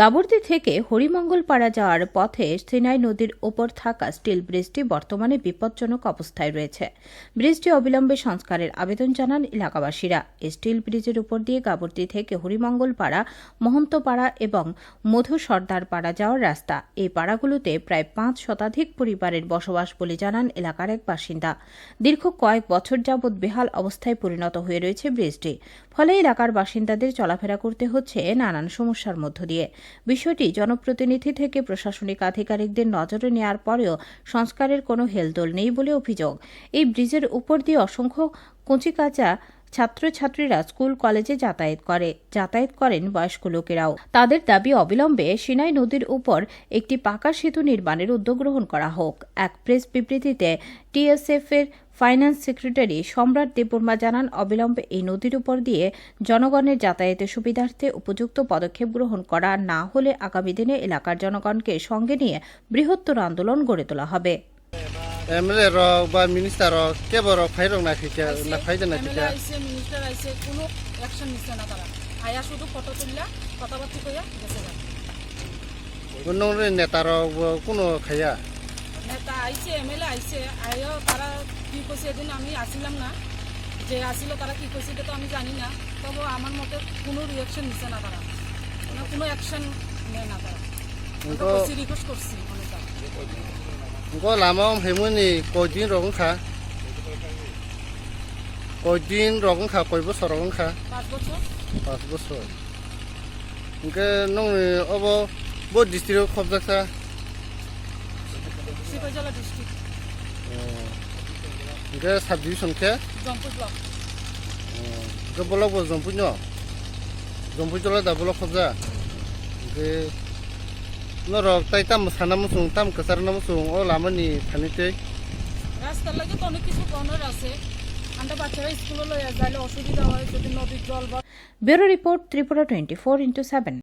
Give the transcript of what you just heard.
গাবর্দি থেকে হরিমঙ্গলপাড়া যাওয়ার পথে সিনাই নদীর ওপর থাকা স্টিল ব্রিজটি বর্তমানে বিপজ্জনক অবস্থায় রয়েছে। ব্রিজটি অবিলম্বে সংস্কারের আবেদন জানান এলাকাবাসীরা। স্টিল ব্রিজের উপর দিয়ে গাবর্দি থেকে হরিমঙ্গলপাড়া, মহন্তপাড়া এবং মধু সর্দার পাড়া যাওয়ার রাস্তা। এই পাড়াগুলোতে প্রায় পাঁচ শতাধিক পরিবারের বসবাস বলে জানান এলাকার এক বাসিন্দা। দীর্ঘ কয়েক বছর যাবৎ বেহাল অবস্থায় পরিণত হয়ে রয়েছে ব্রিজটি। ফলে এলাকার বাসিন্দাদের চলাফেরা করতে হচ্ছে নানান সমস্যার মধ্য দিয়ে। বিষয়টি জনপ্রতিনিধি থেকে প্রশাসনিক আধিকারিকদের নজরে নেওয়ার পরেও সংস্কারের কোনো হেলদোল নেই বলে অভিযোগ। এই ব্রিজের উপর দিয়ে অসংখ্য কচিকাঁচা ছাত্রছাত্রীরা স্কুল, কলেজে যাতায়াত করে, যাতায়াত করেন বয়স্ক লোকেরাও। তাদের দাবি অবিলম্বে সিনাই নদীর উপর একটি পাকা সেতু নির্মাণের উদ্যোগ গ্রহণ করা হোক। এক প্রেস বিবৃতিতে টিএসএফ এর ফাইন্যান্স সেক্রেটারি সম্রাট দেববর্মা জানান অবিলম্বে এই নদীর উপর দিয়ে জনগণের যাতায়াতের সুবিধার্থে উপযুক্ত পদক্ষেপ গ্রহণ করা না হলে আগামী দিনে এলাকার জনগণকে সঙ্গে নিয়ে বৃহত্তর আন্দোলন গড়ে তোলা হবে। এমএলএ রক বা মিনিস্টার রক না মিনিস্টার আইছে কোনো অ্যাকশন নিচ্ছে না তারা আয়া শুধু ফটো তুললা কথাবার্তা কইয়া গেছে। গা। কোন খাইয়া? আইছে এমএলএ আইছে আয়ও তারা কি কইছে এদিন আমি আসিলাম না। যে আসিল তারা কি কইছে তো আমি জানি না তবে আমার মতে কোনো রিয়াকশন নিচ্ছে না তারা। মানে কোনো অ্যাকশন নেয় না তারা। রিকোয়েস্ট করছি অনেকটা লামাও হেমুনি কয়দিন রকম খা? কয়দিন রকম খা? কয় বছর রকম খা? পাঁচ বছর। পাঁচ বছর। ইনকে নং অব বো ডিস্ট্রিক্ট খবজাখা শিবজলা ডিস্ট্রিক্ট ইনকে সাব ডিভিশন খে জম্পুর ব্লক। ইনকে বলক বো জম্পুই ন? জম্পুই জলা দা বলক খবজা ইনকে নরক তাই তাম সানা মুসুং তাম কাসার না মুসুং ও লামানি থানিতে রাস্তার লাগে তো অনেক কিছু কর্নার আছে। আমরা বাচ্চারা স্কুলে লইয়া যাইলে অসুবিধা হয় যদি নদীর জল বা bureau report Tripura twenty four into seven